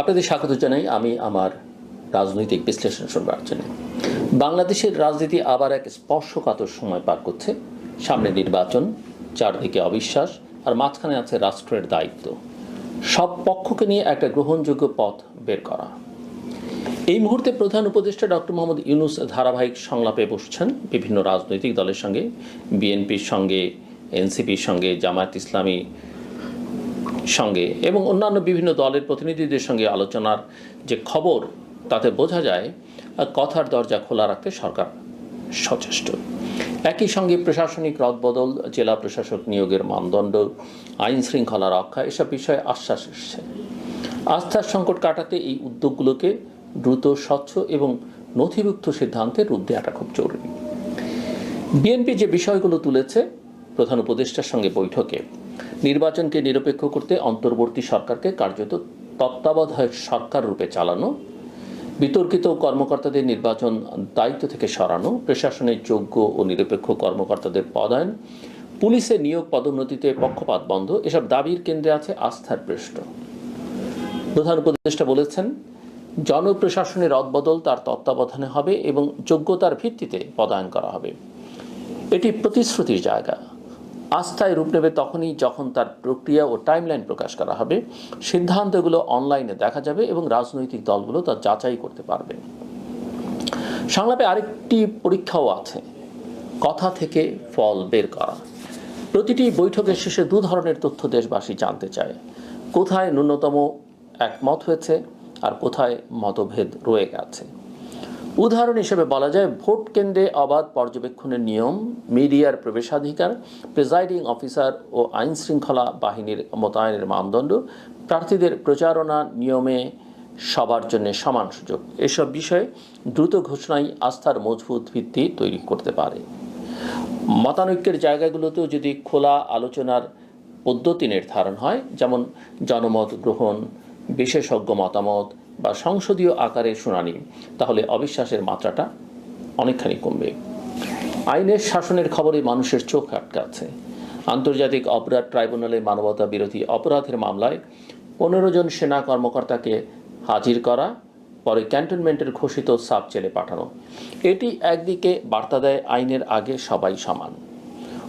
আপনাদের স্বাগত জানাই আমি আমার রাজনৈতিক বিশ্লেষণ শুনবার জন্য। বাংলাদেশের রাজনীতি আবার এক স্পর্শকাতর সময় পার করছে। সামনে নির্বাচন, চারদিকে অবিশ্বাস, আর মাঝখানে আছে রাষ্ট্রের দায়িত্ব। সব পক্ষকে নিয়ে একটা গ্রহণযোগ্য পথ বের করা। এই মুহূর্তে প্রধান উপদেষ্টা ডক্টর মোহাম্মদ ইউনুস ধারাবাহিক সংলাপে বসছেন বিভিন্ন রাজনৈতিক দলের সঙ্গে, বিএনপির সঙ্গে, এনসিপির সঙ্গে, জামায়াত ইসলামী সঙ্গে এবং অন্যান্য বিভিন্ন দলের প্রতিনিধিদের সঙ্গে আলোচনার যে খবর, তাতে বোঝা যায় কথার দরজা খোলা রাখতে সরকার সচেষ্ট। একই সঙ্গে প্রশাসনিক রদবদল, জেলা প্রশাসক নিয়োগের মানদণ্ড, আইন শৃঙ্খলা রক্ষা, এসব বিষয়ে আশ্বাস এসছে। আস্থার সংকট কাটাতে এই উদ্যোগগুলোকে দ্রুত, স্বচ্ছ এবং নথিভুক্ত সিদ্ধান্তে রূপ দেওয়াটা খুব জরুরি। বিএনপি যে বিষয়গুলো তুলেছে, প্রধান উপদেষ্টার সঙ্গে বৈঠকে নির্বাচনকে নিরপেক্ষ করতে অন্তর্বর্তী সরকারকে কার্যত তত্ত্বাবধায়ক সরকার রূপে চালানো, বিতর্কিত কর্মকর্তাদের নির্বাচন দায়িত্ব থেকে সরানো, প্রশাসনের যোগ্য ও নিরপেক্ষ কর্মকর্তাদের পদায়ন পুলিশে নিয়োগ পদোন্নতিতে পক্ষপাত বন্ধ, এসব দাবির কেন্দ্রে আছে আস্থার পৃষ্ঠ। প্রধান উপদেষ্টা বলেছেন, জনপ্রশাসনের রদবদল তার তত্ত্বাবধানে হবে এবং যোগ্যতার ভিত্তিতে পদায়ন করা হবে। এটি প্রতিশ্রুতির জায়গা। আস্থায় রূপ নেবে তখনই যখন তার প্রক্রিয়া ও টাইমলাইন প্রকাশ করা হবে। সিদ্ধান্তগুলো অনলাইনে দেখা যাবে এবং রাজনৈতিক দলগুলো তা যাচাই করতে পারবে। সংলাপে আরেকটি পরীক্ষাও আছে। কথা থেকে ফল বের করা। প্রতিটি বৈঠকের শেষে দু ধরনের তথ্য দেশবাসী জানতে চায়। কোথায় ন্যূনতম একমত হয়েছে আর কোথায় মতভেদ রয়ে গেছে। উদাহরণ হিসেবে বলা যায়, ভোট কেন্দ্রে অবাধ পর্যবেক্ষণের নিয়ম, মিডিয়ার প্রবেশাধিকার, প্রিজাইডিং অফিসার ও আইন শৃঙ্খলা বাহিনীর মোতায়েনের মানদণ্ড, প্রার্থীদের প্রচারণা নিয়মে সবার জন্য সমান সুযোগ। এসব বিষয়ে দ্রুত ঘোষণাই আস্থার মজবুত ভিত্তি তৈরি করতে পারে। মতানৈক্যের জায়গাগুলোতেও যদি খোলা আলোচনার পদ্ধতি নির্ধারণ হয়, যেমন জনমত গ্রহণ, বিশেষজ্ঞ মতামত বা সংসদীয় আকারে শুনানি, তাহলে অবিশ্বাসের মাত্রাটা অনেকখানি কমবে। আইনের শাসনের খবরে মানুষের চোখ আটকাচ্ছে। আন্তর্জাতিক অপরাধ ট্রাইব্যুনালে মানবতা বিরোধী অপরাধের মামলায় পনেরো জন সেনা কর্মকর্তাকে হাজির করা, পরে ক্যান্টনমেন্টের ঘোষিত সাব জেলে পাঠানো। এটি একদিকে বার্তা দেয় আইনের আগে সবাই সমান।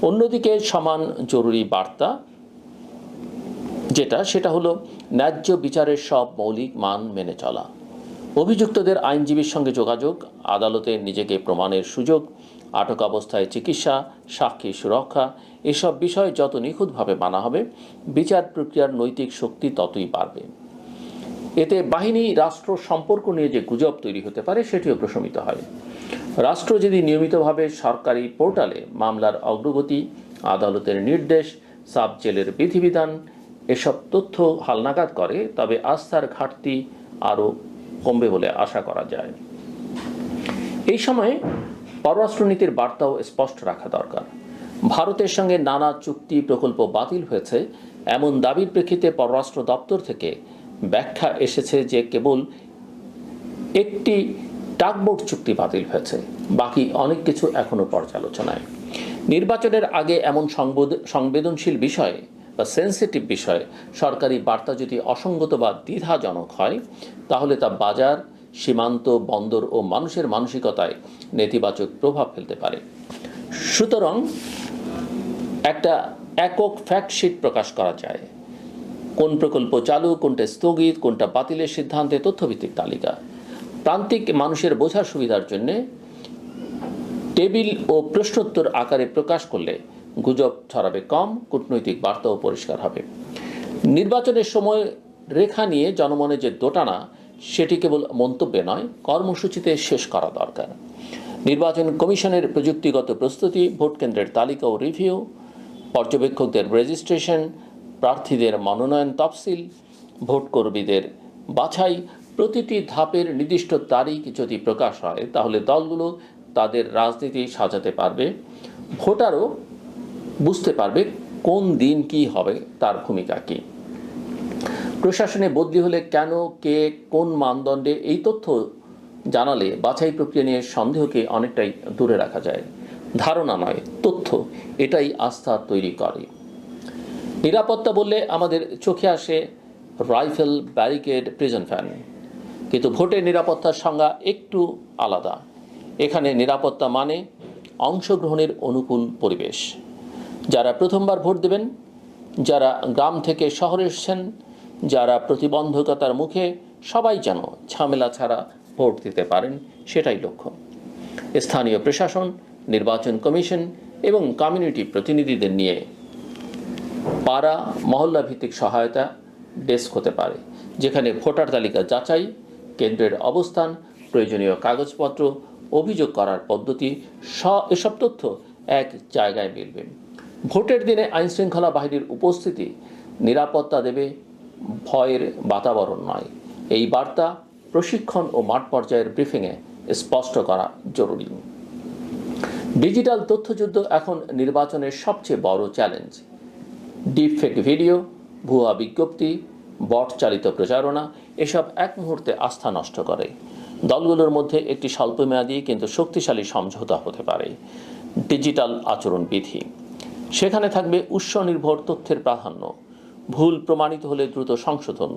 অন্যদিকে সমান জরুরি বার্তা যেটা, সেটা হলো ন্যায্য বিচারের সব মৌলিক মান মেনে চলা। অভিযুক্তদের আইনজীবীর সঙ্গে যোগাযোগ, আদালতে নিজেকে প্রমাণের সুযোগ, আটক অবস্থায় চিকিৎসা, সাক্ষী সুরক্ষা, এসব বিষয় যত নিখুঁতভাবে মানা হবে, বিচার প্রক্রিয়ার নৈতিক শক্তি ততই বাড়বে। এতে বাহিনী, রাষ্ট্র সম্পর্ক নিয়ে যে গুজব তৈরি হতে পারে, সেটিও প্রশমিত হয়। রাষ্ট্র যদি নিয়মিতভাবে সরকারি পোর্টালে মামলার অগ্রগতি, আদালতের নির্দেশ, সাব জেলের বিধিবিধান এসব তথ্য হালনাগাদ করে, তবে আস্থার ঘাটতি আরও কমবে বলে আশা করা যায়। এই সময়ে পররাষ্ট্রনীতির বার্তাও স্পষ্ট রাখা দরকার। ভারতের সঙ্গে নানা চুক্তি প্রকল্প বাতিল হয়েছে। এমন দাবির প্রেক্ষিতে পররাষ্ট্র দপ্তর থেকে ব্যাখ্যা এসেছে যে কেবল একটি টাকবোট চুক্তি বাতিল হয়েছে, বাকি অনেক কিছু এখনও পর্যালোচনায়। নির্বাচনের আগে এমন সংবেদনশীল বিষয়ে বা সেন্সিটিভ বিষয়ে সরকারি বার্তা যদি অসঙ্গত বা দ্বিধাজনক হয়, তাহলে তা বাজার, সীমান্ত, বন্দর ও মানুষের মানসিকতায় নেতিবাচক প্রভাব ফেলতে পারে। সুতরাং একটা একক ফ্যাক্ট শিট প্রকাশ করা যায়। কোন প্রকল্প চালু, কোনটা স্থগিত, কোনটা বাতিলের সিদ্ধান্তে তথ্যভিত্তিক তালিকা। প্রান্তিক মানুষের বোঝার সুবিধার জন্যে টেবিল ও প্রশ্নোত্তর আকারে প্রকাশ করলে গুজব ছড়াবে কম, কূটনৈতিক বার্তাও পরিষ্কার হবে। নির্বাচনের সময় রেখা নিয়ে জনমনে যে দোটানা, সেটি কেবল মন্তব্যে নয়, কর্মসূচিতে শেষ করা দরকার। নির্বাচন কমিশনের প্রযুক্তিগত প্রস্তুতি, ভোট কেন্দ্রের তালিকা ও রিভিউ, পর্যবেক্ষকদের রেজিস্ট্রেশন, প্রার্থীদের মনোনয়ন তফসিল, ভোট কর্মীদের বাছাই, প্রতিটি ধাপের নির্দিষ্ট তারিখ যদি প্রকাশ হয়, তাহলে দলগুলো তাদের রাজনীতি সাজাতে পারবে। ভোটারও বুঝতে পারবে কোন দিন কি হবে, তার ভূমিকা কী। প্রশাসনে বদলি হলে কেন, কে, কোন মানদণ্ডে, এই তথ্য জানালে বাছাই প্রক্রিয়া নিয়ে সন্দেহকে অনেকটাই দূরে রাখা যায়। ধারণা নয়, তথ্য, এটাই আস্থা তৈরি করে। নিরাপত্তা বললে আমাদের চোখে আসে রাইফেল ব্যারিকেড প্রিজন ফ্যান কিন্তু ভোটের নিরাপত্তার সংজ্ঞা একটু আলাদা। এখানে নিরাপত্তা মানে অংশগ্রহণের অনুকূল পরিবেশ। যারা প্রথমবার ভোট দেবেন, যারা গ্রাম থেকে শহরে এসছেন, যারা প্রতিবন্ধকতার মুখে সবাই যেন ঝামেলা ছাড়া ভোট দিতে পারেন, সেটাই লক্ষ্য। স্থানীয় প্রশাসন, নির্বাচন কমিশন এবং কমিউনিটি প্রতিনিধিদের নিয়ে পাড়া মহল্লা ভিত্তিক সহায়তা ডেস্ক হতে পারে, যেখানে ভোটার তালিকা যাচাই, কেন্দ্রের অবস্থান, প্রয়োজনীয় কাগজপত্র, অভিযোগ করার পদ্ধতি, স- এসব তথ্য এক জায়গায় মিলবে। ভোটের দিনে আইনশৃঙ্খলা বাহিনীর উপস্থিতি নিরাপত্তা দেবে ভয়ের বাতাবরণ নয়। এই বার্তা প্রশিক্ষণ ও মাঠ পর্যায়ের ব্রিফিংয়ে স্পষ্ট করা জরুরি। ডিজিটাল তথ্যযুদ্ধ এখন নির্বাচনের সবচেয়ে বড় চ্যালেঞ্জ। ডিপফেক ভিডিও, ভুয়া বিজ্ঞপ্তি, বট চালিত প্রচারণা এসব এক মুহূর্তে আস্থা নষ্ট করে। দলগুলোর মধ্যে একটি স্বল্পমেয়াদী কিন্তু শক্তিশালী সমঝোতা হতে পারে। ডিজিটাল আচরণবিধি। সেখানে থাকবে উৎস নির্ভর তথ্যের প্রাধান্য। ভুল প্রমাণিত হলে দ্রুত সংশোধন।